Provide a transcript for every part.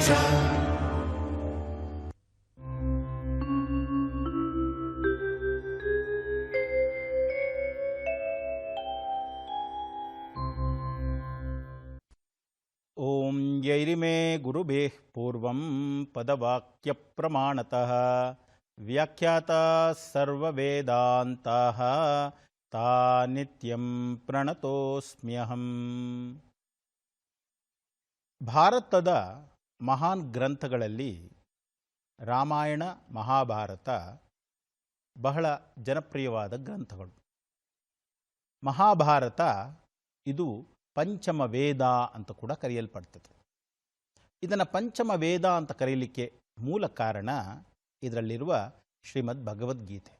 sa ॐ यैरिमे गुरुभेः पूर्वं पदवाक्यप्रमाणतः व्याख्याता सर्ववेदान्ताः ता नित्यं ಪ್ರಣತೋಸ್ಮ್ಯಹಂ ಭಾರತದ ಮಹಾನ್ ಗ್ರಂಥಗಳಲ್ಲಿ ರಾಮಾಯಣ, ಮಹಾಭಾರತ ಬಹಳ ಜನಪ್ರಿಯವಾದ ಗ್ರಂಥಗಳು. ಮಹಾಭಾರತ ಇದು ಪಂಚಮ ವೇದ ಅಂತ ಕೂಡ ಕರೆಯಲ್ಪಡ್ತದೆ. ಇದನ್ನು ಪಂಚಮ ವೇದ ಅಂತ ಕರೆಯಲಿಕ್ಕೆ ಮೂಲ ಕಾರಣ ಇದರಲ್ಲಿರುವ ಶ್ರೀಮದ್ ಭಗವದ್ಗೀತೆ.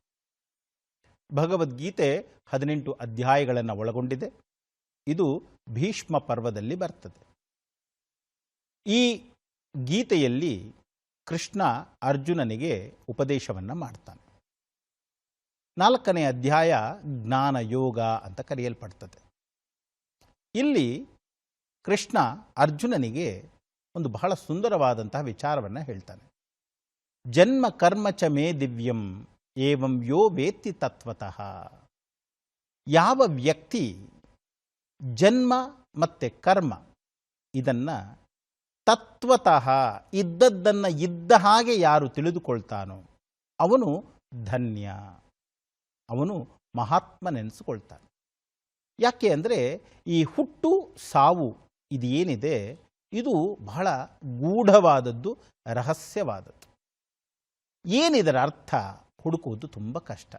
ಭಗವದ್ಗೀತೆ ಹದಿನೆಂಟು ಅಧ್ಯಾಯಗಳನ್ನು ಒಳಗೊಂಡಿದೆ. ಇದು ಭೀಷ್ಮ ಪರ್ವದಲ್ಲಿ ಬರ್ತದೆ. ಈ ಗೀತೆಯಲ್ಲಿ ಕೃಷ್ಣ ಅರ್ಜುನನಿಗೆ ಉಪದೇಶವನ್ನು ಮಾಡ್ತಾನೆ. ನಾಲ್ಕನೇ ಅಧ್ಯಾಯ ಜ್ಞಾನ ಯೋಗ ಅಂತ ಕರೆಯಲ್ಪಡ್ತದೆ. ಇಲ್ಲಿ ಕೃಷ್ಣ ಅರ್ಜುನನಿಗೆ ಒಂದು ಬಹಳ ಸುಂದರವಾದಂತಹ ವಿಚಾರವನ್ನು ಹೇಳ್ತಾನೆ. ಜನ್ಮ ಕರ್ಮ ಚ ಮೇ ದಿವ್ಯಂ ಏವಂ ಯೋ ವೇತ್ತಿ ತತ್ವತಃ. ಯಾವ ವ್ಯಕ್ತಿ ಜನ್ಮ ಮತ್ತು ಕರ್ಮ ಇದನ್ನು ತತ್ವತಃ ಇದ್ದದ್ದನ್ನು ಇದ್ದ ಹಾಗೆ ಯಾರು ತಿಳಿದುಕೊಳ್ತಾನೋ ಅವನು ಧನ್ಯ. ಅವನು ಮಹಾತ್ಮನೆನಿಸಿಕೊಳ್ತಾನೆ ಯಾಕೆ ಅಂದರೆ ಈ ಹುಟ್ಟು ಸಾವು ಇದು ಏನಿದೆ ಇದು ಬಹಳ ಗೂಢವಾದದ್ದು, ರಹಸ್ಯವಾದದ್ದು. ಏನಿದರ ಅರ್ಥ? ಹುಡುಕುವುದು ತುಂಬ ಕಷ್ಟ.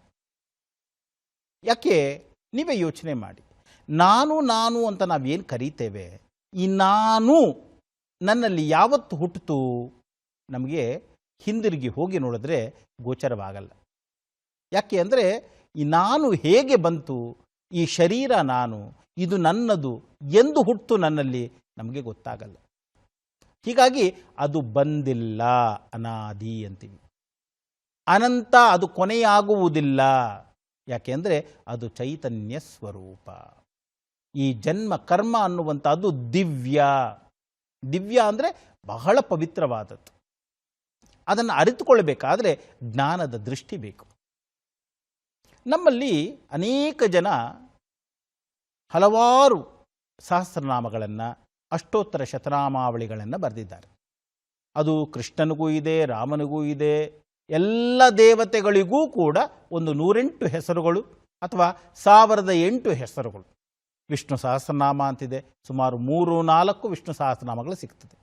ಯಾಕೆ? ನೀವೇ ಯೋಚನೆ ಮಾಡಿ. ನಾನು ನಾನು ಅಂತ ನಾವೇನು ಕರೀತೇವೆ? ಈ ನಾನು ನನ್ನಲ್ಲಿ ಯಾವತ್ತು ಹುಟ್ಟಿತು ನಮಗೆ ಹಿಂದಿರುಗಿ ಹೋಗಿ ನೋಡಿದ್ರೆ ಗೋಚರವಾಗಲ್ಲ. ಯಾಕೆ ಅಂದರೆ ನಾನು ಹೇಗೆ ಬಂತು, ಈ ಶರೀರ ನಾನು, ಇದು ನನ್ನದು, ಎಂದು ಹುಟ್ಟು ನನ್ನಲ್ಲಿ ನಮಗೆ ಗೊತ್ತಾಗಲ್ಲ. ಹೀಗಾಗಿ ಅದು ಬಂದಿಲ್ಲ ಅನಾದಿ ಅಂತೀವಿ. ಅನಂತ ಅದು ಕೊನೆಯಾಗುವುದಿಲ್ಲ. ಯಾಕೆಂದರೆ ಅದು ಚೈತನ್ಯ ಸ್ವರೂಪ. ಈ ಜನ್ಮ ಕರ್ಮ ಅನ್ನುವಂಥದ್ದು ದಿವ್ಯ. ದಿವ್ಯ ಅಂದರೆ ಬಹಳ ಪವಿತ್ರವಾದದ್ದು. ಅದನ್ನು ಅರಿತುಕೊಳ್ಳಬೇಕಾದರೆ ಜ್ಞಾನದ ದೃಷ್ಟಿ ಬೇಕು. ನಮ್ಮಲ್ಲಿ ಅನೇಕ ಜನ ಹಲವಾರು ಸಹಸ್ರನಾಮಗಳನ್ನು, ಅಷ್ಟೋತ್ತರ ಶತನಾಮಾವಳಿಗಳನ್ನು ಬರೆದಿದ್ದಾರೆ. ಅದು ಕೃಷ್ಣನಿಗೂ ಇದೆ, ರಾಮನಿಗೂ ಇದೆ, ಎಲ್ಲ ದೇವತೆಗಳಿಗೂ ಕೂಡ ಒಂದು ನೂರೆಂಟು ಹೆಸರುಗಳು ಅಥವಾ ಸಾವಿರದ ಎಂಟು ಹೆಸರುಗಳು. ವಿಷ್ಣು ಸಹಸ್ರನಾಮ ಅಂತಿದೆ. ಸುಮಾರು ಮೂರು, ನಾಲ್ಕು ವಿಷ್ಣು ಸಹಸ್ರನಾಮಗಳು ಸಿಗ್ತದೆ.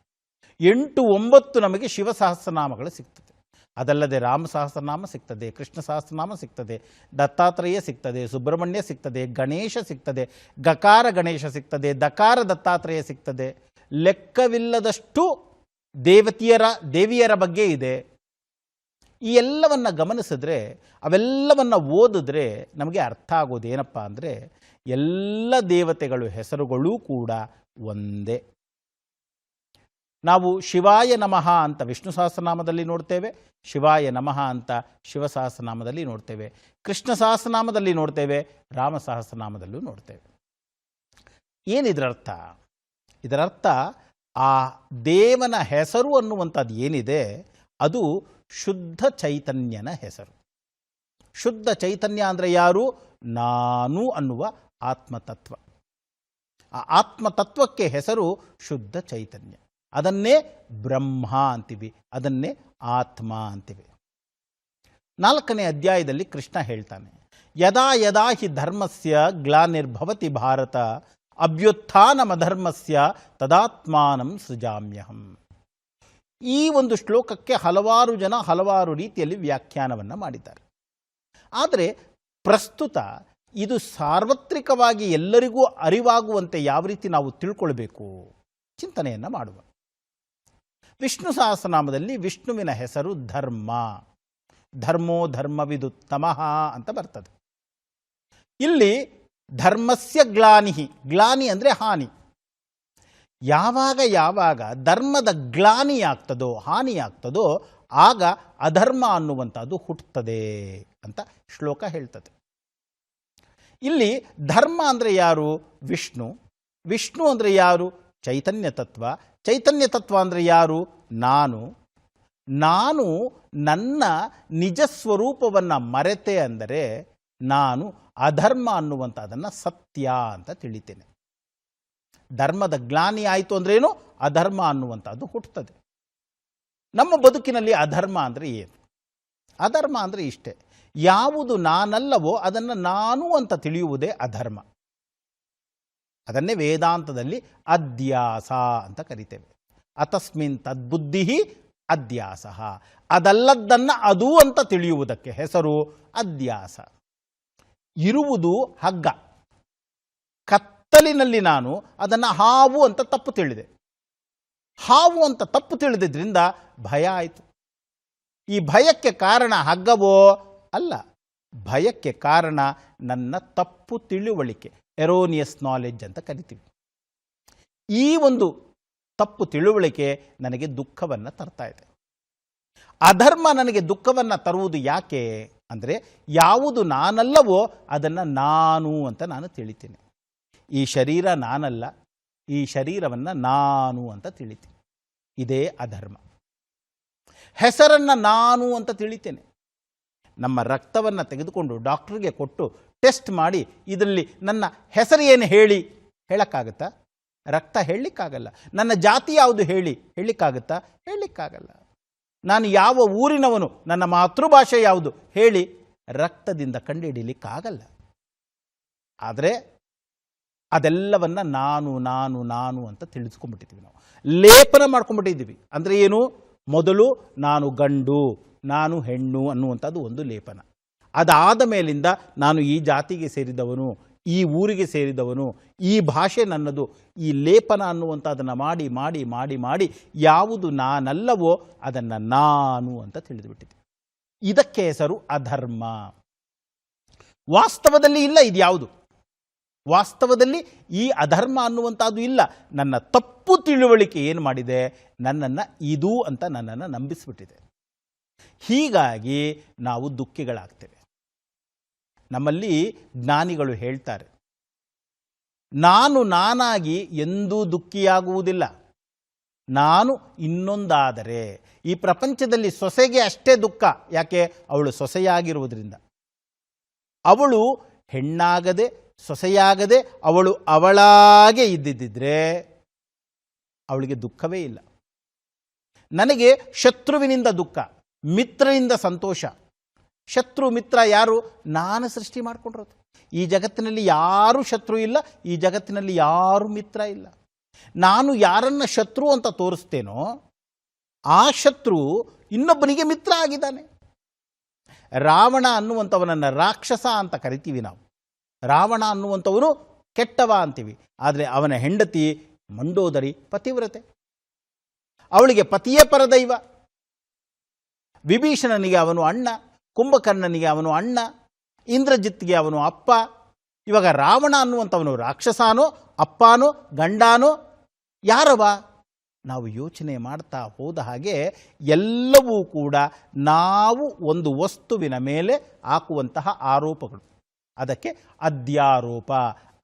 ಎಂಟು, ಒಂಬತ್ತು ನಮಗೆ ಶಿವ ಸಹಸ್ರನಾಮಗಳು ಸಿಗ್ತದೆ. ಅದಲ್ಲದೆ ರಾಮ ಸಹಸ್ರನಾಮ ಸಿಗ್ತದೆ, ಕೃಷ್ಣ ಸಹಸ್ರನಾಮ ಸಿಗ್ತದೆ, ದತ್ತಾತ್ರೇಯ ಸಿಗ್ತದೆ, ಸುಬ್ರಹ್ಮಣ್ಯ ಸಿಗ್ತದೆ, ಗಣೇಶ ಸಿಗ್ತದೆ, ಗಕಾರ ಗಣೇಶ ಸಿಗ್ತದೆ, ದಕಾರ ದತ್ತಾತ್ರೇಯ ಸಿಗ್ತದೆ. ಲೆಕ್ಕವಿಲ್ಲದಷ್ಟು ದೇವತಿಯರ, ದೇವಿಯರ ಬಗ್ಗೆ ಇದೆ. ಈ ಎಲ್ಲವನ್ನು ಗಮನಿಸಿದ್ರೆ, ಅವೆಲ್ಲವನ್ನು ಓದಿದ್ರೆ ನಮಗೆ ಅರ್ಥ ಆಗೋದು ಏನಪ್ಪ ಅಂದರೆ ಎಲ್ಲ ದೇವತೆಗಳು ಹೆಸರುಗಳೂ ಕೂಡ ಒಂದೇ. ನಾವು ಶಿವಾಯ ನಮಃ ಅಂತ ವಿಷ್ಣು ಸಹಸ್ರನಾಮದಲ್ಲಿ ನೋಡ್ತೇವೆ, ಶಿವಾಯ ನಮಃ ಅಂತ ಶಿವ ಸಹಸ್ರನಾಮದಲ್ಲಿ ನೋಡ್ತೇವೆ, ಕೃಷ್ಣ ಸಹಸ್ರನಾಮದಲ್ಲಿ ನೋಡ್ತೇವೆ, ರಾಮ ಸಹಸ್ರನಾಮದಲ್ಲೂ ನೋಡ್ತೇವೆ. ಏನಿದರರ್ಥ? ಇದರರ್ಥ ಆ ದೇವನ ಹೆಸರು ಅನ್ನುವಂಥದ್ದು ಏನಿದೆ, ಅದು ಶುದ್ಧ ಚೈತನ್ಯನ ಹೆಸರು. ಶುದ್ಧ ಚೈತನ್ಯ ಅಂದರೆ ಯಾರು? ನಾನು ಅನ್ನುವ ಆತ್ಮತತ್ವ. ಆ ಆತ್ಮತತ್ವಕ್ಕೆ ಹೆಸರು ಶುದ್ಧ ಚೈತನ್ಯ. ಅದನ್ನೇ ಬ್ರಹ್ಮ ಅಂತೀವಿ, ಅದನ್ನೇ ಆತ್ಮ ಅಂತೀವಿ. ನಾಲ್ಕನೇ ಅಧ್ಯಾಯದಲ್ಲಿ ಕೃಷ್ಣ ಹೇಳ್ತಾನೆ, ಯದಾ ಯದಾ ಹಿ ಧರ್ಮಸ್ಯ ಗ್ಲಾನಿರ್ಭವತಿ ಭಾರತ ಅಭ್ಯುತ್ಥಾನಮಧರ್ಮಸ್ಯ ತದಾತ್ಮಾನಂ ಸೃಜಾಮ್ಯಹಂ. ಈ ಒಂದು ಶ್ಲೋಕಕ್ಕೆ ಹಲವಾರು ಜನ ಹಲವಾರು ರೀತಿಯಲ್ಲಿ ವ್ಯಾಖ್ಯಾನವನ್ನು ಮಾಡಿದ್ದಾರೆ. ಆದರೆ ಪ್ರಸ್ತುತ ಇದು ಸಾರ್ವತ್ರಿಕವಾಗಿ ಎಲ್ಲರಿಗೂ ಅರಿವಾಗುವಂತೆ ಯಾವ ರೀತಿ ನಾವು ತಿಳ್ಕೊಳ್ಬೇಕು? ಚಿಂತನೆಯನ್ನು ಮಾಡುವ. ವಿಷ್ಣು ಸಹಸ್ರನಾಮದಲ್ಲಿ ವಿಷ್ಣುವಿನ ಹೆಸರು ಧರ್ಮ. ಧರ್ಮೋ ಧರ್ಮವಿದುತ್ತಮಃ ಅಂತ ಬರ್ತದೆ. ಇಲ್ಲಿ ಧರ್ಮಸ್ಯ ಗ್ಲಾನಿಹಿ. ಗ್ಲಾನಿ ಅಂದರೆ ಹಾನಿ. ಯಾವಾಗ ಯಾವಾಗ ಧರ್ಮದ ಗ್ಲಾನಿ ಆಗ್ತದೋ, ಹಾನಿ ಆಗ್ತದೋ, ಆಗ ಅಧರ್ಮ ಅನ್ನುವಂಥದ್ದು ಹುಟ್ಟುತ್ತದೆ ಅಂತ ಶ್ಲೋಕ ಹೇಳ್ತದೆ. ಇಲ್ಲಿ ಧರ್ಮ ಅಂದರೆ ಯಾರು? ವಿಷ್ಣು. ವಿಷ್ಣು ಅಂದರೆ ಯಾರು? ಚೈತನ್ಯ ತತ್ವ. ಚೈತನ್ಯ ತತ್ವ ಅಂದರೆ ಯಾರು? ನಾನು. ನಾನು ನನ್ನ ನಿಜ ಸ್ವರೂಪವನ್ನು ಮರೆತೆ ಅಂದರೆ ನಾನು ಅಧರ್ಮ ಅನ್ನುವಂಥದ್ದನ್ನು ಸತ್ಯ ಅಂತ ತಿಳಿತೇನೆ. ಧರ್ಮದ ಗ್ಲಾನಿ ಆಯಿತು ಅಂದ್ರೇನು ಅಧರ್ಮ ಅನ್ನುವಂಥದ್ದು ಹುಟ್ಟುತ್ತದೆ ನಮ್ಮ ಬದುಕಿನಲ್ಲಿ ಅಧರ್ಮ ಅಂದರೆ ಏನು? ಅಧರ್ಮ ಅಂದರೆ ಇಷ್ಟೇ. ಯಾವುದು ನಾನಲ್ಲವೋ ಅದನ್ನು ನಾನು ಅಂತ ತಿಳಿಯುವುದೇ ಅಧರ್ಮ. ಅದನ್ನೇ ವೇದಾಂತದಲ್ಲಿ ಅಧ್ಯಾಸ ಅಂತ ಕರಿತೇವೆ. ಅತಸ್ಮಿನ್ ತದ್ಬುದ್ಧಿ ಅಧ್ಯಾಸ. ಅದಲ್ಲದ್ದನ್ನು ಅದು ಅಂತ ತಿಳಿಯುವುದಕ್ಕೆ ಹೆಸರು ಅಧ್ಯಾಸ. ಇರುವುದು ಹಗ್ಗ. ಕತ್ತಲಿನಲ್ಲಿ ನಾನು ಅದನ್ನು ಹಾವು ಅಂತ ತಪ್ಪು ತಿಳಿದೆ. ಹಾವು ಅಂತ ತಪ್ಪು ತಿಳಿದಿದ್ರಿಂದ ಭಯ ಆಯಿತು. ಈ ಭಯಕ್ಕೆ ಕಾರಣ ಹಗ್ಗವೋ ಅಲ್ಲ, ಭಯಕ್ಕೆ ಕಾರಣ ನನ್ನ ತಪ್ಪು ತಿಳುವಳಿಕೆ ಎರೋನಿಯಸ್ ನಾಲೆಡ್ಜ್ ಅಂತ ಕರಿತೀವಿ. ಈ ಒಂದು ತಪ್ಪು ತಿಳುವಳಿಕೆ ನನಗೆ ದುಃಖವನ್ನು ತರ್ತಾ ಇದೆ. ಅಧರ್ಮ ನನಗೆ ದುಃಖವನ್ನು ತರುವುದು ಯಾಕೆ ಅಂದರೆ, ಯಾವುದು ನಾನಲ್ಲವೋ ಅದನ್ನು ನಾನು ಅಂತ ನಾನು ತಿಳಿತೀನಿ. ಈ ಶರೀರ ನಾನಲ್ಲ, ಈ ಶರೀರವನ್ನು ನಾನು ಅಂತ ತಿಳಿತೀನಿ. ಇದೇ ಅಧರ್ಮ. ಹೆಸರನ್ನು ನಾನು ಅಂತ ತಿಳಿತೇನೆ. ನಮ್ಮ ರಕ್ತವನ್ನು ತೆಗೆದುಕೊಂಡು ಡಾಕ್ಟ್ರಿಗೆ ಕೊಟ್ಟು ಟೆಸ್ಟ್ ಮಾಡಿ ಇದರಲ್ಲಿ ನನ್ನ ಹೆಸರು ಏನು ಹೇಳಿ ಹೇಳೋಕ್ಕಾಗತ್ತಾ? ರಕ್ತ ಹೇಳಲಿಕ್ಕಾಗಲ್ಲ. ನನ್ನ ಜಾತಿ ಯಾವುದು ಹೇಳಿ ಹೇಳಲಿಕ್ಕಾಗತ್ತಾ? ಹೇಳಲಿಕ್ಕಾಗಲ್ಲ. ನಾನು ಯಾವ ಊರಿನವನು, ನನ್ನ ಮಾತೃಭಾಷೆ ಯಾವುದು ಹೇಳಿ ರಕ್ತದಿಂದ ಕಂಡುಹಿಡಿಯಲಿಕ್ಕಾಗಲ್ಲ ಆದರೆ ಅದೆಲ್ಲವನ್ನು ನಾನು ನಾನು ನಾನು ಅಂತ ತಿಳಿಸ್ಕೊಂಡ್ಬಿಟ್ಟಿದ್ದೀವಿ ನಾವು. ಲೇಪನ ಮಾಡ್ಕೊಂಡ್ಬಿಟ್ಟಿದ್ದೀವಿ. ಅಂದರೆ ಏನು? ಮೊದಲು ನಾನು ಗಂಡು. ನಾನು ಹೆಣ್ಣು ಅನ್ನುವಂಥದ್ದು ಒಂದು ಲೇಪನ. ಅದಾದ ಮೇಲಿಂದ ನಾನು ಈ ಜಾತಿಗೆ ಸೇರಿದವನು, ಈ ಊರಿಗೆ ಸೇರಿದವನು, ಈ ಭಾಷೆ ನನ್ನದು, ಈ ಲೇಪನ ಅನ್ನುವಂಥದ್ದನ್ನು ಮಾಡಿ ಮಾಡಿ ಮಾಡಿ ಮಾಡಿ ಯಾವುದು ನಾನಲ್ಲವೋ ಅದನ್ನು ನಾನು ಅಂತ ತಿಳಿದುಬಿಟ್ಟಿದೆ. ಇದಕ್ಕೆ ಹೆಸರು ಅಧರ್ಮ. ವಾಸ್ತವದಲ್ಲಿ ಇಲ್ಲ ಇದು ಯಾವುದು? ವಾಸ್ತವದಲ್ಲಿ ಈ ಅಧರ್ಮ ಅನ್ನುವಂಥದ್ದು ಇಲ್ಲ. ನನ್ನ ತಪ್ಪು ತಿಳುವಳಿಕೆ ಏನು ಮಾಡಿದೆ? ನನ್ನನ್ನು ಇದು ಅಂತ ನನ್ನನ್ನು ನಂಬಿಸಿಬಿಟ್ಟಿದೆ. ಹೀಗಾಗಿ ನಾವು ದುಃಖಿಗಳಾಗ್ತೇವೆ. ನಮ್ಮಲ್ಲಿ ಜ್ಞಾನಿಗಳು ಹೇಳ್ತಾರೆ, ನಾನು ನಾನಾಗಿ ಎಂದೂ ದುಃಖಿಯಾಗುವುದಿಲ್ಲ. ನಾನು ಇನ್ನೊಂದಾದರೆ ಈ ಪ್ರಪಂಚದಲ್ಲಿ ಸೊಸೆಗೆ ಅಷ್ಟೇ ದುಃಖ. ಯಾಕೆ? ಅವಳು ಸೊಸೆಯಾಗಿರುವುದರಿಂದ. ಅವಳು ಹೆಣ್ಣಾಗದೆ, ಸೊಸೆಯಾಗದೆ, ಅವಳು ಅವಳಾಗೆ ಇದ್ದಿದ್ದರೆ ಅವಳಿಗೆ ದುಃಖವೇ ಇಲ್ಲ. ನನಗೆ ಶತ್ರುವಿನಿಂದ ದುಃಖ. ಮಿತ್ರನಿಂದ ಸಂತೋಷ. ಶತ್ರು ಮಿತ್ರ ಯಾರು? ನಾನು ಸೃಷ್ಟಿ ಮಾಡಿಕೊಂಡಿರೋದು. ಈ ಜಗತ್ತಿನಲ್ಲಿ ಯಾರೂ ಶತ್ರು ಇಲ್ಲ, ಈ ಜಗತ್ತಿನಲ್ಲಿ ಯಾರೂ ಮಿತ್ರ ಇಲ್ಲ. ನಾನು ಯಾರನ್ನು ಶತ್ರು ಅಂತ ತೋರಿಸ್ತೇನೋ, ಆ ಶತ್ರು ಇನ್ನೊಬ್ಬನಿಗೆ ಮಿತ್ರ ಆಗಿದ್ದಾನೆ. ರಾವಣ ಅನ್ನುವಂಥವನನ್ನು ರಾಕ್ಷಸ ಅಂತ ಕರಿತೀವಿ ನಾವು. ರಾವಣ ಅನ್ನುವಂಥವನು ಕೆಟ್ಟವ ಅಂತೀವಿ. ಆದರೆ ಅವನ ಹೆಂಡತಿ ಮಂಡೋದರಿ ಪತಿವ್ರತೆ. ಅವಳಿಗೆ ಪತಿಯೇ ಪರದೈವ. ವಿಭೀಷಣನಿಗೆ ಅವನು ಅಣ್ಣ, ಕುಂಭಕರ್ಣನಿಗೆ ಅವನು ಅಣ್ಣ, ಇಂದ್ರಜಿತ್ಗೆ ಅವನು ಅಪ್ಪ, ಇವಾಗ ರಾವಣ ಅನ್ನುವಂಥವನು ರಾಕ್ಷಸಾನೋ, ಅಪ್ಪಾನೋ, ಗಂಡಾನೋ, ಯಾರವ? ನಾವು ಯೋಚನೆ ಮಾಡ್ತಾ ಹೋದ ಹಾಗೆ ಎಲ್ಲವೂ ಕೂಡ ನಾವು ಒಂದು ವಸ್ತುವಿನ ಮೇಲೆ ಹಾಕುವಂತಹ ಆರೋಪಗಳು. ಅದಕ್ಕೆ ಅದ್ಯಾರೋಪ,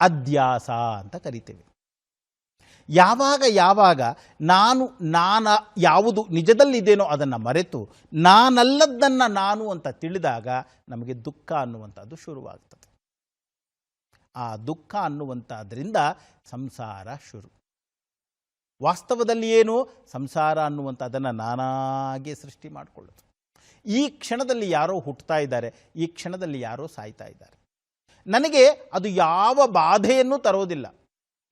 ಅದ್ಯಾಸ ಅಂತ ಕರಿತೇವೆ. ಯಾವಾಗ ಯಾವಾಗ ನಾನು, ನಾನ ಯಾವುದು ನಿಜದಲ್ಲಿದ್ದೇನೋ ಅದನ್ನು ಮರೆತು ನಾನಲ್ಲದ್ದನ್ನು ನಾನು ಅಂತ ತಿಳಿದಾಗ ನಮಗೆ ದುಃಖ ಅನ್ನುವಂಥದ್ದು ಶುರುವಾಗ್ತದೆ. ಆ ದುಃಖ ಅನ್ನುವಂಥದ್ರಿಂದ ಸಂಸಾರ ಶುರು. ವಾಸ್ತವದಲ್ಲಿ ಏನು ಸಂಸಾರ ಅನ್ನುವಂಥದ್ದನ್ನು ನಾನಾಗೆ ಸೃಷ್ಟಿ ಮಾಡಿಕೊಳ್ಳೋದು. ಈ ಕ್ಷಣದಲ್ಲಿ ಯಾರೋ ಹುಟ್ಟುತ್ತಾ ಇದ್ದಾರೆ, ಈ ಕ್ಷಣದಲ್ಲಿ ಯಾರೋ ಸಾಯ್ತಾ ಇದ್ದಾರೆ. ನನಗೆ ಅದು ಯಾವ ಬಾಧೆಯನ್ನು ತರೋದಿಲ್ಲ.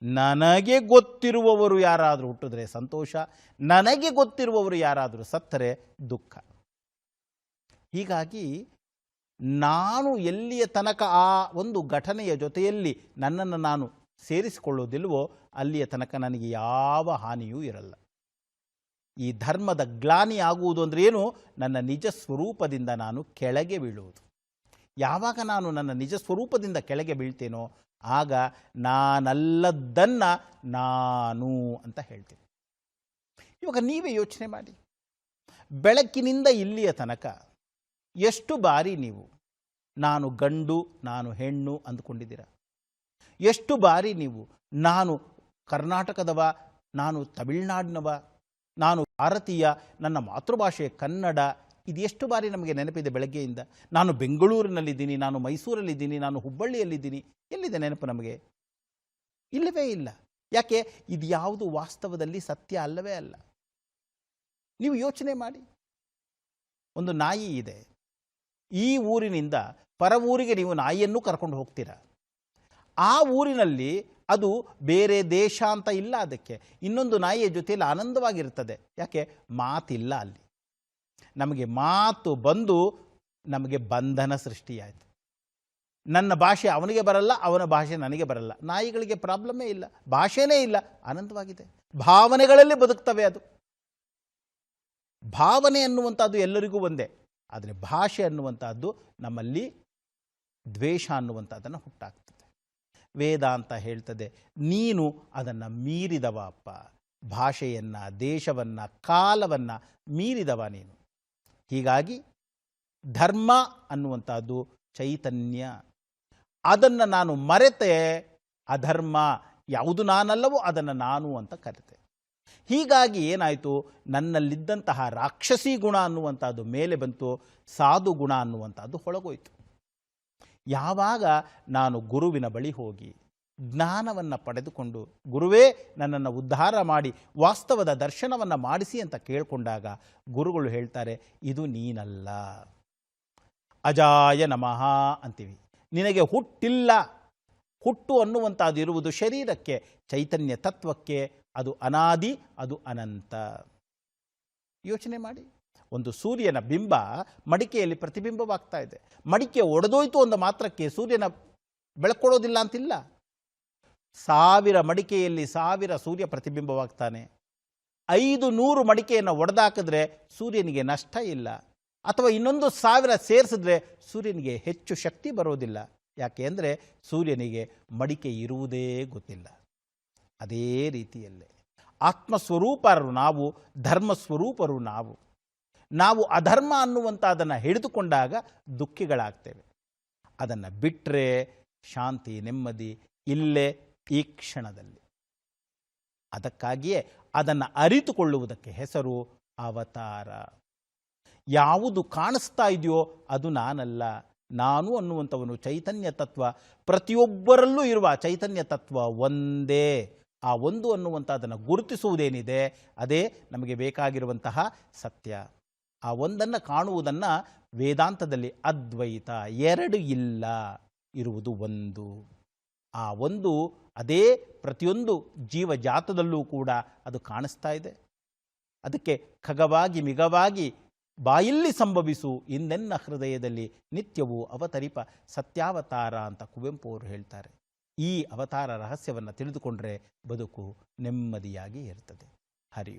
ನನಗೆ ಗೊತ್ತಿರುವವರು ಯಾರಾದರೂ ಹುಟ್ಟಿದ್ರೆ ಸಂತೋಷ, ನನಗೆ ಗೊತ್ತಿರುವವರು ಯಾರಾದರೂ ಸತ್ತರೆ ದುಃಖ. ಹೀಗಾಗಿ ನಾನು ಎಲ್ಲಿಯ ತನಕ ಆ ಒಂದು ಘಟನೆಯ ಜೊತೆಯಲ್ಲಿ ನನ್ನನ್ನು ನಾನು ಸೇರಿಸಿಕೊಳ್ಳೋದಿಲ್ವೋ ಅಲ್ಲಿಯ ತನಕ ನನಗೆ ಯಾವ ಹಾನಿಯೂ ಇರಲ್ಲ. ಈ ಧರ್ಮದ ಗ್ಲಾನಿ ಆಗುವುದು ಅಂದರೆ ಏನು? ನನ್ನ ನಿಜ ಸ್ವರೂಪದಿಂದ ನಾನು ಕೆಳಗೆ ಬೀಳುವುದು. ಯಾವಾಗ ನಾನು ನನ್ನ ನಿಜ ಸ್ವರೂಪದಿಂದ ಕೆಳಗೆ ಬೀಳ್ತೇನೋ ಆಗ ನಾನಲ್ಲದ್ದನ್ನು ನಾನು ಅಂತ ಹೇಳ್ತೀನಿ. ಇವಾಗ ನೀವೇ ಯೋಚನೆ ಮಾಡಿ. ಬೆಳಕಿನಿಂದ ಇಲ್ಲಿಯ ತನಕ ಎಷ್ಟು ಬಾರಿ ನೀವು ನಾನು ಗಂಡು, ನಾನು ಹೆಣ್ಣು ಅಂದ್ಕೊಂಡಿದ್ದೀರ? ಎಷ್ಟು ಬಾರಿ ನೀವು ನಾನು ಕರ್ನಾಟಕದವ, ನಾನು ತಮಿಳ್ನಾಡಿನವ, ನಾನು ಭಾರತೀಯ, ನನ್ನ ಮಾತೃಭಾಷೆ ಕನ್ನಡ ಇದು ಎಷ್ಟು ಬಾರಿ ನಮಗೆ ನೆನಪಿದೆ ಬೆಳಗ್ಗೆಯಿಂದ, ನಾನು ಬೆಂಗಳೂರಿನಲ್ಲಿದ್ದೀನಿ, ನಾನು ಮೈಸೂರಲ್ಲಿದ್ದೀನಿ, ನಾನು ಹುಬ್ಬಳ್ಳಿಯಲ್ಲಿದ್ದೀನಿ, ಎಲ್ಲಿದೆ ನೆನಪು ನಮಗೆ? ಇಲ್ಲವೇ ಇಲ್ಲ. ಯಾಕೆ? ಇದು ಯಾವುದು ವಾಸ್ತವದಲ್ಲಿ ಸತ್ಯ ಅಲ್ಲವೇ ಅಲ್ಲ. ನೀವು ಯೋಚನೆ ಮಾಡಿ. ಒಂದು ನಾಯಿ ಇದೆ. ಈ ಊರಿನಿಂದ ಪರ ಊರಿಗೆ ನೀವು ನಾಯಿಯನ್ನು ಕರ್ಕೊಂಡು ಹೋಗ್ತೀರಾ? ಆ ಊರಿನಲ್ಲಿ ಅದು ಬೇರೆ ದೇಶ ಅಂತ ಇಲ್ಲ ಅದಕ್ಕೆ. ಇನ್ನೊಂದು ನಾಯಿಯ ಜೊತೆಯಲ್ಲಿ ಆನಂದವಾಗಿರ್ತದೆ ಯಾಕೆ? ಮಾತಿಲ್ಲ ಅಲ್ಲಿ. ನಮಗೆ ಮಾತು ಬಂದು ನಮಗೆ ಬಂಧನ ಸೃಷ್ಟಿಯಾಯಿತು. ನನ್ನ ಭಾಷೆ ಅವನಿಗೆ ಬರಲ್ಲ, ಅವನ ಭಾಷೆ ನನಗೆ ಬರಲ್ಲ. ನಾಯಿಗಳಿಗೆ ಪ್ರಾಬ್ಲಮ್ಮೇ ಇಲ್ಲ, ಭಾಷೆನೇ ಇಲ್ಲ ಆನಂದವಾಗಿದೆ ಭಾವನೆಗಳಲ್ಲಿ ಬದುಕ್ತವೆ ಅದು. ಭಾವನೆ ಅನ್ನುವಂಥದ್ದು ಎಲ್ಲರಿಗೂ ಒಂದೇ, ಆದರೆ ಭಾಷೆ ಅನ್ನುವಂಥದ್ದು ನಮ್ಮಲ್ಲಿ ದ್ವೇಷ ಅನ್ನುವಂಥದ್ದನ್ನು ಹುಟ್ಟಾಗ್ತದೆ ವೇದಾಂತ ಹೇಳ್ತದೆ, ನೀನು ಅದನ್ನು ಮೀರಿದವ ಅಪ್ಪ, ಭಾಷೆಯನ್ನು, ದೇಶವನ್ನು, ಕಾಲವನ್ನು ಮೀರಿದವ ನೀನು. ಹೀಗಾಗಿ ಧರ್ಮ ಅನ್ನುವಂಥದ್ದು ಚೈತನ್ಯ. ಅದನ್ನು ನಾನು ಮರೆತೆ, ಅಧರ್ಮ ಯಾವುದು ನಾನಲ್ಲವೋ ಅದನ್ನು ನಾನು ಅಂತ ಕರೆತೆ. ಹೀಗಾಗಿ ಏನಾಯಿತು? ನನ್ನಲ್ಲಿದ್ದಂತಹ ರಾಕ್ಷಸಿ ಗುಣ ಅನ್ನುವಂಥದ್ದು ಮೇಲೆ ಬಂತು, ಸಾಧು ಗುಣ ಅನ್ನುವಂಥದ್ದು ಹೊಳಗೋಯ್ತು. ಯಾವಾಗ ನಾನು ಗುರುವಿನ ಬಳಿ ಹೋಗಿ ಜ್ಞಾನವನ್ನು ಪಡೆದುಕೊಂಡು, ಗುರುವೇ, ನನ್ನನ್ನು ಉದ್ಧಾರ ಮಾಡಿ, ವಾಸ್ತವದ ದರ್ಶನವನ್ನು ಮಾಡಿಸಿ ಅಂತ ಕೇಳಿಕೊಂಡಾಗ ಗುರುಗಳು ಹೇಳ್ತಾರೆ, ಇದು ನೀನಲ್ಲ. ಅಜಾಯ ನಮಃ ಅಂತೀವಿ. ನಿನಗೆ ಹುಟ್ಟಿಲ್ಲ. ಹುಟ್ಟು ಅನ್ನುವಂಥದ್ದು ಇರುವುದು ಶರೀರಕ್ಕೆ, ಚೈತನ್ಯ ತತ್ವಕ್ಕೆ, ಅದು ಅನಾದಿ, ಅದು ಅನಂತ. ಯೋಚನೆ ಮಾಡಿ. ಒಂದು ಸೂರ್ಯನ ಬಿಂಬ ಮಡಿಕೆಯಲ್ಲಿ ಪ್ರತಿಬಿಂಬವಾಗ್ತಾ ಇದೆ. ಮಡಿಕೆ ಒಡೆದೋಯ್ತು ಒಂದು ಮಾತ್ರಕ್ಕೆ ಸೂರ್ಯನ ಬೆಳಕೊಡೋದಿಲ್ಲ ಅಂತಿಲ್ಲ. ಸಾವಿರ ಮಡಿಕೆಯಲ್ಲಿ ಸಾವಿರ ಸೂರ್ಯ ಪ್ರತಿಬಿಂಬವಾಗ್ತಾನೆ. ಐದು ನೂರು ಮಡಿಕೆಯನ್ನು ಒಡೆದಾಕಿದ್ರೆ ಸೂರ್ಯನಿಗೆ ನಷ್ಟ ಇಲ್ಲ. ಅಥವಾ ಇನ್ನೊಂದು ಸಾವಿರ ಸೇರಿಸಿದ್ರೆ ಸೂರ್ಯನಿಗೆ ಹೆಚ್ಚು ಶಕ್ತಿ ಬರೋದಿಲ್ಲ. ಯಾಕೆ ಅಂದರೆ ಸೂರ್ಯನಿಗೆ ಮಡಿಕೆ ಇರುವುದೇ ಗೊತ್ತಿಲ್ಲ. ಅದೇ ರೀತಿಯಲ್ಲೇ ಆತ್ಮಸ್ವರೂಪರು ನಾವು, ಧರ್ಮಸ್ವರೂಪರು ನಾವು. ನಾವು ಅಧರ್ಮ ಅನ್ನುವಂಥ ಅದನ್ನು ಹಿಡಿದುಕೊಂಡಾಗ ದುಃಖಿಗಳಾಗ್ತೇವೆ. ಅದನ್ನು ಬಿಟ್ಟರೆ ಶಾಂತಿ ನೆಮ್ಮದಿ ಇಲ್ಲೇ ಈ ಕ್ಷಣದಲ್ಲಿ. ಅದಕ್ಕಾಗಿಯೇ ಅದನ್ನು ಅರಿತುಕೊಳ್ಳುವುದಕ್ಕೆ ಹೆಸರು ಅವತಾರ. ಯಾವುದು ಕಾಣಿಸ್ತಾ ಇದೆಯೋ ಅದು ನಾನಲ್ಲ. ನಾನು ಅನ್ನುವಂಥವನು ಚೈತನ್ಯ ತತ್ವ. ಪ್ರತಿಯೊಬ್ಬರಲ್ಲೂ ಇರುವ ಚೈತನ್ಯ ತತ್ವ ಒಂದೇ. ಆ ಒಂದು ಅನ್ನುವಂಥದ್ದನ್ನು ಗುರುತಿಸುವುದೇನಿದೆ ಅದೇ ನಮಗೆ ಬೇಕಾಗಿರುವಂತಹ ಸತ್ಯ. ಆ ಒಂದನ್ನು ಕಾಣುವುದನ್ನು ವೇದಾಂತದಲ್ಲಿ ಅದ್ವೈತ. ಎರಡು ಇಲ್ಲ, ಇರುವುದು ಒಂದು. ಆ ಒಂದು, ಅದೇ ಪ್ರತಿಯೊಂದು ಜೀವಜಾತದಲ್ಲೂ ಕೂಡ ಅದು ಕಾಣಿಸ್ತಾ ಇದೆ. ಅದಕ್ಕೆ ಖಗವಾಗಿ ಮಿಗವಾಗಿ ಬಾಯಿಲ್ಲಿ ಸಂಭವಿಸು ಇನ್ನೆನ್ನ ಹೃದಯದಲ್ಲಿ ನಿತ್ಯವೂ ಅವತರಿಪ ಸತ್ಯಾವತಾರ ಅಂತ ಕುವೆಂಪು ಅವರು ಹೇಳ್ತಾರೆ. ಈ ಅವತಾರ ರಹಸ್ಯವನ್ನು ತಿಳಿದುಕೊಂಡ್ರೆ ಬದುಕು ನೆಮ್ಮದಿಯಾಗಿ ಇರ್ತದೆ. ಹರಿ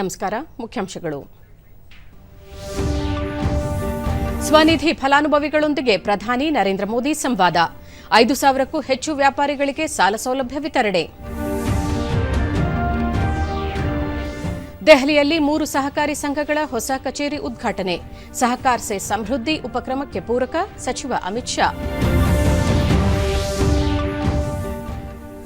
ನಮಸ್ಕಾರ, ಮುಖ್ಯಾಂಶಗಳು. ಸ್ವನಿಧಿ ಫಲಾನುಭವಿಗಳೊಂದಿಗೆ ಪ್ರಧಾನಿ ನರೇಂದ್ರ ಮೋದಿ ಸಂವಾದ. ಐದು ಸಾವಿರಕ್ಕೂ ಹೆಚ್ಚು ವ್ಯಾಪಾರಿಗಳಿಗೆ ಸಾಲ ಸೌಲಭ್ಯ ವಿತರಣೆ. ದೆಹಲಿಯಲ್ಲಿ ಮೂರು ಸಹಕಾರಿ ಸಂಘಗಳ ಹೊಸ ಕಚೇರಿ ಉದ್ಘಾಟನೆ. ಸಹಕಾರ ಸೆ ಸಮೃದ್ಧಿ ಉಪಕ್ರಮಕ್ಕೆ ಪೂರಕ ಸಚಿವ ಅಮಿತ್ ಶಾ.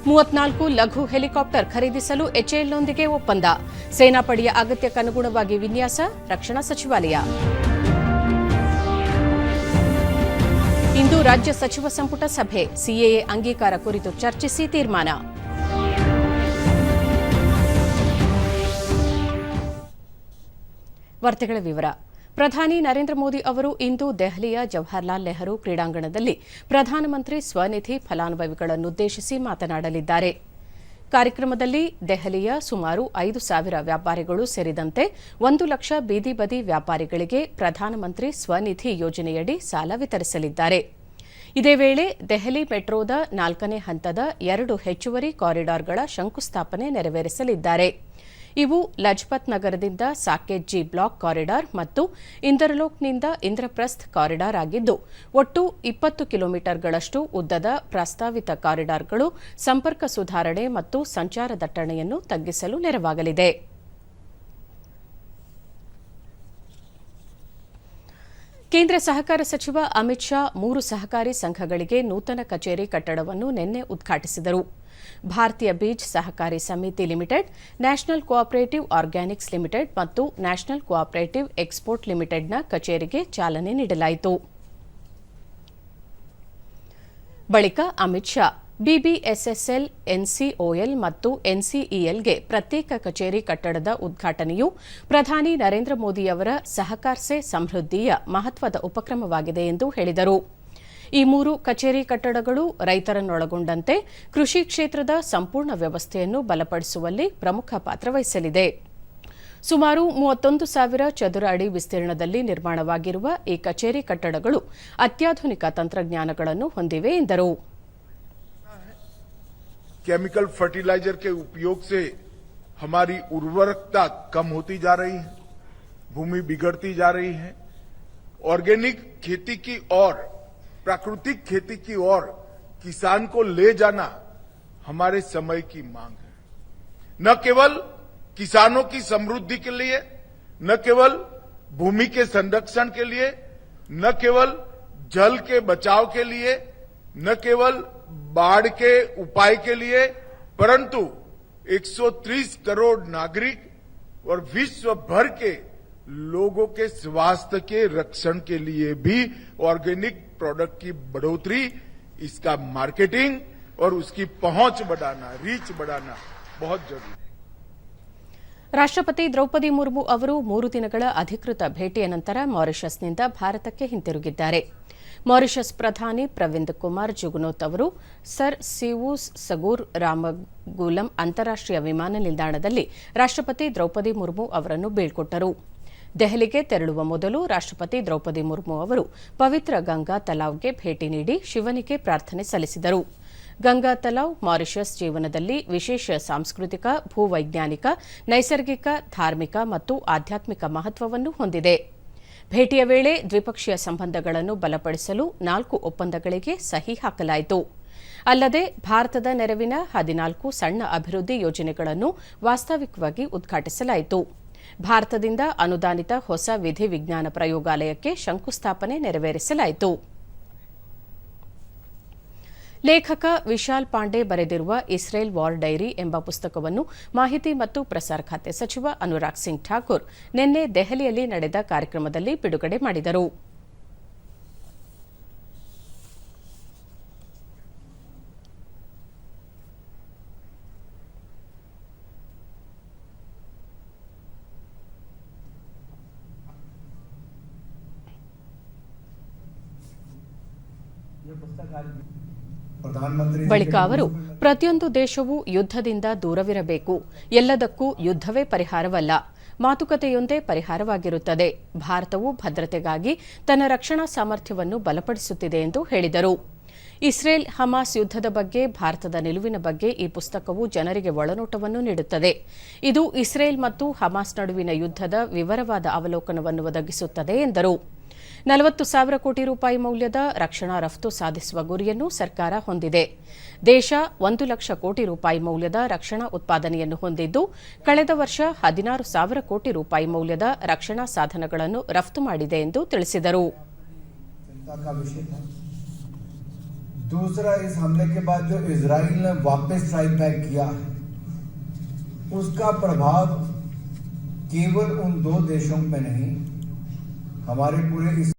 ಮೂವತ್ನಾಲ್ಕು ಲಘು ಹೆಲಿಕಾಪ್ಟರ್ ಖರೀದಿಸಲು ಎಚ್ಎಎಲ್ನೊಂದಿಗೆ ಒಪ್ಪಂದ. ಸೇನಾಪಡೆಯ ಅಗತ್ಯಕ್ಕನುಗುಣವಾಗಿ ವಿನ್ಯಾಸ, ರಕ್ಷಣಾ ಸಚಿವಾಲಯ. ಇಂದು ರಾಜ್ಯ ಸಚಿವ ಸಂಪುಟ ಸಭೆ. ಸಿಎಎ ಅಂಗೀಕಾರ ಕುರಿತು ಚರ್ಚಿಸಿ ತೀರ್ಮಾನ. ವಾರ್ತೆಗಳ ವಿವರ. ಪ್ರಧಾನಿ ನರೇಂದ್ರ ಮೋದಿ ಅವರು ಇಂದು ದೆಹಲಿಯ ಜವಾಹರ್ಲಾಲ್ ನೆಹರು ಕ್ರೀಡಾಂಗಣದಲ್ಲಿ ಪ್ರಧಾನಮಂತ್ರಿ ಸ್ವನಿಧಿ ಫಲಾನುಭವಿಗಳನ್ನುದ್ದೇಶಿಸಿ ಮಾತನಾಡಲಿದ್ದಾರೆ. ಕಾರ್ಯಕ್ರಮದಲ್ಲಿ ದೆಹಲಿಯ ಸುಮಾರು ಐದು ಸಾವಿರ ವ್ಯಾಪಾರಿಗಳು ಸೇರಿದಂತೆ ಒಂದು ಲಕ್ಷ ಬೀದಿ ಬದಿ ವ್ಯಾಪಾರಿಗಳಿಗೆ ಪ್ರಧಾನಮಂತ್ರಿ ಸ್ವನಿಧಿ ಯೋಜನೆಯಡಿ ಸಾಲ ವಿತರಿಸಲಿದ್ದಾರೆ. ಇದೇ ವೇಳೆ ದೆಹಲಿ ಮೆಟ್ರೋದ ನಾಲ್ಕನೇ ಹಂತದ ಎರಡು ಹೆಚ್ಚುವರಿ ಕಾರಿಡಾರ್ಗಳ ಶಂಕುಸ್ಥಾಪನೆ ನೆರವೇರಿಸಲಿದ್ದಾರೆ. ಇವು ಲಜ್ಪತ್ ನಗರದಿಂದ ಸಾಕೇತ್ ಜಿ ಬ್ಲಾಕ್ ಕಾರಿಡಾರ್ ಮತ್ತು ಇಂದರ್ಲೋಕ್ನಿಂದ ಇಂದ್ರಪ್ರಸ್ಥ ಕಾರಿಡಾರ್ ಆಗಿದ್ದು, ಒಟ್ಟು ಇಪ್ಪತ್ತು ಕಿಲೋಮೀಟರ್ಗಳಷ್ಟು ಉದ್ದದ ಪ್ರಸ್ತಾವಿತ ಕಾರಿಡಾರ್ಗಳು ಸಂಪರ್ಕ ಸುಧಾರಣೆ ಮತ್ತು ಸಂಚಾರ ದಟ್ಟಣೆಯನ್ನು ತಗ್ಗಿಸಲು ನೆರವಾಗಲಿದೆ. ಕೇಂದ್ರ ಸಹಕಾರ ಸಚಿವ ಅಮಿತ್ ಶಾ ಮೂರು ಸಹಕಾರಿ ಸಂಘಗಳಿಗೆ ನೂತನ ಕಚೇರಿ ಕಟ್ಟಡವನ್ನು ನಿನ್ನೆ ಉದ್ಘಾಟಿಸಿದರು. Bharatiya Beej Sahakari Samiti limited, national cooperative organics limited ಮತ್ತು ನ್ಯಾಷನಲ್ ಕೋಆಪರೇಟಿವ್ ಎಕ್ಸ್ಪೋರ್ಟ್ ಲಿಮಿಟೆಡ್ನ ಕಚೇರಿಗೆ ಚಾಲನೆ ನೀಡಲಾಯಿತು. ಬಳಿಕ ಅಮಿತ್ ಶಾ, ಬಿಬಿಎಸ್ಎಸ್ಎಲ್, ಎನ್ಸಿಒಎಲ್ ಮತ್ತು ಎನ್ಸಿಇಎಲ್ಗೆ ಪ್ರತ್ಯೇಕ ಕಚೇರಿ ಕಟ್ಟಡದ ಉದ್ಘಾಟನೆಯು ಪ್ರಧಾನಿ ನರೇಂದ್ರ ಮೋದಿಯವರ ಸಹಕಾರ್ಸೆ ಸಮೃದ್ಧಿಯ ಮಹತ್ವದ ಉಪಕ್ರಮವಾಗಿದೆ ಎಂದು ಹೇಳಿದರು. ಈ ಮೂರು ಕಚೇರಿ ಕಟ್ಟಡಗಳು ರೈತರನ್ನೊಳಗೊಂಡಂತೆ ಕೃಷಿ ಕ್ಷೇತ್ರದ ಸಂಪೂರ್ಣ ವ್ಯವಸ್ಥೆಯನ್ನು ಬಲಪಡಿಸುವಲ್ಲಿ ಪ್ರಮುಖ ಪಾತ್ರ ವಹಿಸಲಿದೆ ಸುಮಾರು ಮೂವತ್ತೊಂದು ಸಾವಿರ ಚದುರ ಅಡಿ ವಿಸ್ತೀರ್ಣದಲ್ಲಿ ನಿರ್ಮಾಣವಾಗಿರುವ ಈ ಕಚೇರಿ ಕಟ್ಟಡಗಳು ಅತ್ಯಾಧುನಿಕ ತಂತ್ರಜ್ಞಾನಗಳನ್ನು ಹೊಂದಿವೆ ಎಂದರು केमिकल फर्टिलाइजर के उपयोग से हमारी उर्वरकता कम होती जा रही है भूमि बिगड़ती जा रही है ऑर्गेनिक खेती की ओर प्राकृतिक खेती की ओर किसान को ले जाना हमारे समय की मांग है। न केवल किसानों की समृद्धि के लिए, न केवल भूमि के संरक्षण के लिए, न केवल जल के बचाव के लिए, न केवल बाढ़ के उपाय के लिए, परंतु 130 करोड़ नागरिक और विश्व भर के लोगों के स्वास्थ्य के रक्षण के लिए भी ऑर्गेनिक प्रोडक्ट की बढ़ोतरी इसका मार्केटिंग और उसकी पहुंच बढ़ाना रीच बढ़ाना बहुत जरूरी है ರಾಷ್ಟ್ರಪತಿ ದ್ರೌಪದಿ ಮುರ್ಮು ಅವರು ಮೂರು ದಿನಗಳ ಅಧಿಕೃತ ಭೇಟಿಯ ನಂತರ ಮಾರಿಷಸ್ನಿಂದ ಭಾರತಕ್ಕೆ ಹಿಂತಿರುಗಿದ್ದಾರೆ ಮಾರಿಷಸ್ ಪ್ರಧಾನಿ ಪ್ರವಿಂದ್ ಕುಮಾರ್ ಜುಗ್ನೋತ್ ಅವರು ಸರ್ ಸಿವೂಸ್ ಸಗೂರ್ ರಾಮಗುಲಂ ಅಂತಾರಾಷ್ಟೀಯ ವಿಮಾನ ನಿಲ್ದಾಣದಲ್ಲಿ ರಾಷ್ಟ್ರಪತಿ ದ್ರೌಪದಿ ಮುರ್ಮು ಅವರನ್ನು ಬೀಳ್ಕೊಟ್ಟರು ದೆಹಲಿಗೆ ತೆರಳುವ ಮೊದಲು ರಾಷ್ಟ್ರಪತಿ ದ್ರೌಪದಿ ಮುರ್ಮು ಅವರು ಪವಿತ್ರ ಗಂಗಾ ತಲಾವ್ಗೆ ಭೇಟಿ ನೀಡಿ ಶಿವನಿಗೆ ಪ್ರಾರ್ಥನೆ ಸಲ್ಲಿಸಿದರು. ಗಂಗಾ ತಲಾವ್ ಮಾರಿಷಸ್ ಜೀವನದಲ್ಲಿ ವಿಶೇಷ ಸಾಂಸ್ಕೃತಿಕ, ಭೂವೈಜ್ಞಾನಿಕ, ನೈಸರ್ಗಿಕ, ಧಾರ್ಮಿಕ ಮತ್ತು ಆಧ್ಯಾತ್ಮಿಕ ಮಹತ್ವವನ್ನು ಹೊಂದಿದೆ. ಭೇಟಿಯ ವೇಳೆ ದ್ವಿಪಕ್ಷೀಯ ಸಂಬಂಧಗಳನ್ನು ಬಲಪಡಿಸಲು ನಾಲ್ಕು ಒಪ್ಪಂದಗಳಿಗೆ ಸಹಿ ಹಾಕಲಾಯಿತು. ಅಲ್ಲದೆ ಭಾರತದ ನೆರವಿನ ಹದಿನಾಲ್ಕು ಸಣ್ಣ ಅಭಿವೃದ್ಧಿ ಯೋಜನೆಗಳನ್ನು ವಾಸ್ತವಿಕವಾಗಿ ಉದ್ಘಾಟಿಸಲಾಯಿತು. ಭಾರತದಿಂದ ಅನುದಾನಿತ ಹೊಸ ವಿಧಿ ವಿಜ್ಞಾನ ಪ್ರಯೋಗಾಲಯಕ್ಕೆ ಶಂಕುಸ್ಥಾಪನೆ ನೆರವೇರಿಸಲಾಯಿತು. ಲೇಖಕ ವಿಶಾಲ್ ಪಾಂಡೆ ಬರೆದಿರುವ ಇಸ್ರೇಲ್ ವಾರ್ ಡೈರಿ ಎಂಬ ಪುಸ್ತಕವನ್ನು ಮಾಹಿತಿ ಮತ್ತು ಪ್ರಸಾರ ಖಾತೆ ಸಚಿವ ಅನುರಾಗ್ ಸಿಂಗ್ ಠಾಕೂರ್ ನಿನ್ನೆ ದೆಹಲಿಯಲ್ಲಿ ನಡೆದ ಕಾರ್ಯಕ್ರಮದಲ್ಲಿ ಬಿಡುಗಡೆ ಮಾಡಿದರು ಪ್ರಧಾನಮಂತ್ರಿ ಬಳಿಕ ಅವರು ಪ್ರತಿಯೊಂದು ದೇಶವೂ ಯುದ್ಧದಿಂದ ದೂರವಿರಬೇಕು. ಎಲ್ಲದಕ್ಕೂ ಯುದ್ಧವೇ ಪರಿಹಾರವಲ್ಲ. ಮಾತುಕತೆಯೊಂದೇ ಪರಿಹಾರವಾಗಿರುತ್ತದೆ. ಭಾರತವು ಭದ್ರತೆಗಾಗಿ ತನ್ನ ರಕ್ಷಣಾ ಸಾಮರ್ಥ್ಯವನ್ನು ಬಲಪಡಿಸುತ್ತಿದೆ ಎಂದು ಹೇಳಿದರು. ಇಸ್ರೇಲ್ ಹಮಾಸ್ ಯುದ್ಧದ ಬಗ್ಗೆ ಭಾರತದ ನಿಲುವಿನ ಬಗ್ಗೆ ಈ ಪುಸ್ತಕವು ಜನರಿಗೆ ಒಳನೋಟವನ್ನು ನೀಡುತ್ತದೆ. ಇದು ಇಸ್ರೇಲ್ ಮತ್ತು ಹಮಾಸ್ ನಡುವಿನ ಯುದ್ಧದ ವಿವರವಾದ ಅವಲೋಕನವನ್ನು ಒದಗಿಸುತ್ತದೆ ಎಂದರು. ನಲವತ್ತು ಸಾವಿರ ಕೋಟಿ ರೂಪಾಯಿ ಮೌಲ್ಯದ ರಕ್ಷಣಾ ರಫ್ತು ಸಾಧಿಸುವ ಗುರಿಯನ್ನು ಸರ್ಕಾರ ಹೊಂದಿದೆ ದೇಶ ಒಂದು ಲಕ್ಷ ಕೋಟಿ ರೂಪಾಯಿ ಮೌಲ್ಯದ ರಕ್ಷಣಾ ಉತ್ಪಾದನೆಯನ್ನು ಹೊಂದಿದ್ದು ಕಳೆದ ವರ್ಷ ಹದಿನಾರು ಸಾವಿರ ಕೋಟಿ ರೂಪಾಯಿ ಮೌಲ್ಯದ ರಕ್ಷಣಾ ಸಾಧನಗಳನ್ನು ರಫ್ತು ಮಾಡಿದೆ ಎಂದು ತಿಳಿಸಿದರು चिंता का विषय था दूसरा इस हमले के बाद जो इसराइल ने वापस स्ट्राइक बैक किया है उसका प्रभाव केवल उन दो देशों पे नहीं हमारे पूरे इस